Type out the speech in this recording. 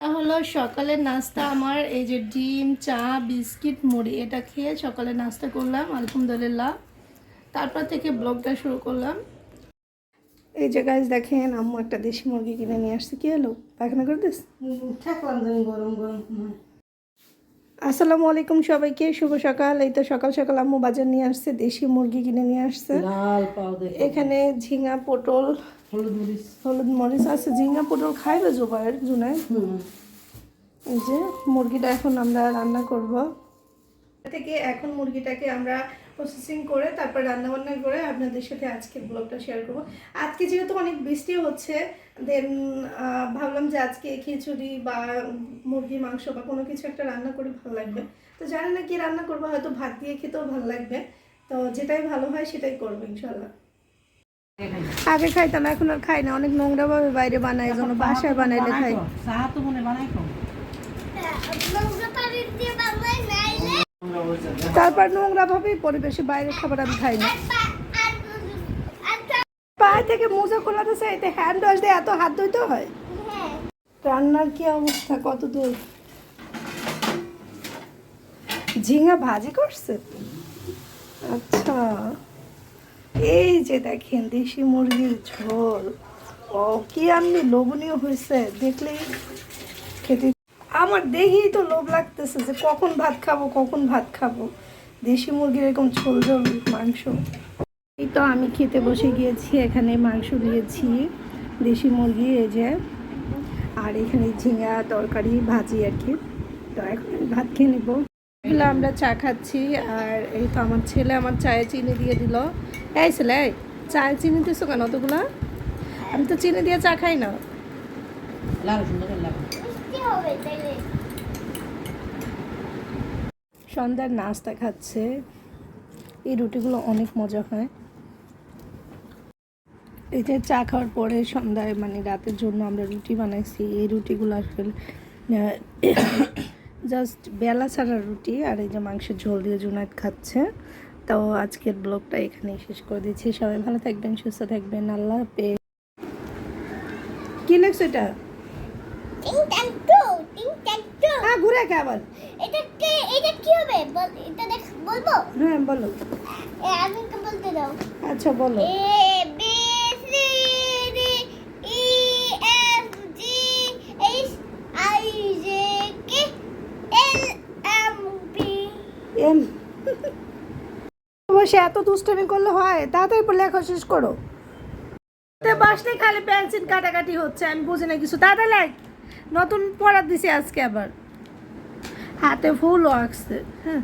এটা হলো সকালের নাস্তা আমার এই যে ডিম চা বিস্কিট মুড়ি এটা খেয়ে সকালে নাস্তা করলাম আলহামদুলিল্লাহ। তারপর থেকে ব্লগটা শুরু করলাম। এই যে গাছ দেখেন আম্মু একটা দেশি মুরগি কিনে নিয়ে আসছে কি হলো? পায়খানা করে দিস? থাকলাম গরম গরম। হয়। আসসালামু আলাইকুম সবাইকে শুভ সকাল। এই তো সকাল সকাল আম্মু বাজার নিয়ে আসছে দেশি মুরগি কিনে নিয়ে আসছে। এখানে ঝিঙা পটল হলুদ মরিচ। হলুদ মরিচ আছে। ঝিঙা পটল খাইবে জোবাইয়ের জুনায় হুম। এই যে মুরগিটা এখন আমরা রান্না করব। থেকে এখন মুরগিটাকে আমরা প্রসেসিং করে তারপর রান্না বান্না করে আপনাদের সাথে আজকে ব্লগটা শেয়ার করব। আজকে যেহেতু অনেক বৃষ্টি হচ্ছে দেন ভাবলাম যে আজকে খিচুড়ি বা মুরগি মাংস বা কোনো কিছু একটা রান্না করে ভালো লাগবে। তো জানি না কি রান্না করব হয়তো ভাত দিয়ে খেতেও ভালো লাগবে। তো যেটাই ভালো হয় সেটাই করব ইনশাল্লাহ আগে খাইতাম এখন আর খাই না। অনেক নোংরা ভাবে বাইরে বানাই জন্য বাসায় বানাইলে খাই। তারপর নোংরা ভাবে পরিবেশে বাইরের খাবার আমি খাই না। পায়ে থেকে মোজা খোলাতেছে এতে হ্যান্ড ওয়াশ দিয়ে এত হাত ধুইতে হয়? রান্নার কি অবস্থা কত দূর ঝিঙা ভাজি করছে? আচ্ছা। এই যে দেখেন, দেশি মুরগির ঝোল। ও, কি আমি লোভনীয় হয়েছে? দেখলেই খেতে আমার দেখেই তো লোভ লাগতেছে যে কখন ভাত খাব, কখন ভাত খাব। দেশি মুরগির এরকম ঝোল ঝোল মাংস। এই তো আমি খেতে বসে গিয়েছি, এখানে মাংস দিয়েছি, দেশি মুরগি, এই যে। আর এখানে ঝিঙা, তরকারি, ভাজি আর কি। তো এখন ভাত খেয়ে নেব। এগুলো আমরা চা খাচ্ছি, আর এই তো আমার ছেলে আমার চায়ে চিনি দিয়ে দিল। এই ছেলে চায়ে চিনি দিছো কেন অতগুলো? আমি তো চিনি দিয়ে চা খাই না। সন্ধ্যার নাস্তা খাচ্ছে। এই রুটিগুলো অনেক মজা হয়। এই যে চা খাওয়ার পরে সন্ধ্যায় মানে রাতের জন্য আমরা রুটি বানাইছি। এই রুটিগুলো আসলে জাস্ট বেলা ছাড়া রুটি আর এই যে মাংসের ঝোল দিয়ে জুনাইদ খাচ্ছে। তো আজকের ব্লগটা এখানেই শেষ করে দিচ্ছি। সবাই ভালো থাকবেন, সুস্থ থাকবেন। আল্লাহ হাফেজ। কি লাগছে এটা? হ্যাঁ ঘুরে কে আবার এটা কি এটা কি হবে? বল এটা দেখ বলব? হ্যাঁ বলো। আমি বলতে দাও। আচ্ছা বলো। A B C D E F G H I J K L M P. M. বসে এত দুষ্টামি করলে হয়। তাড়াতাড়ি পড়ে লেখা শেষ করো। বাসতে খালি পেন্সিল কাটাকাটি হচ্ছে আমি বুঝি না কিছু। তাড়াতাড়ি লেখ। নতুন পড়া দিছে আজকে আবার। হাতে ফুলও আসছে হ্যাঁ।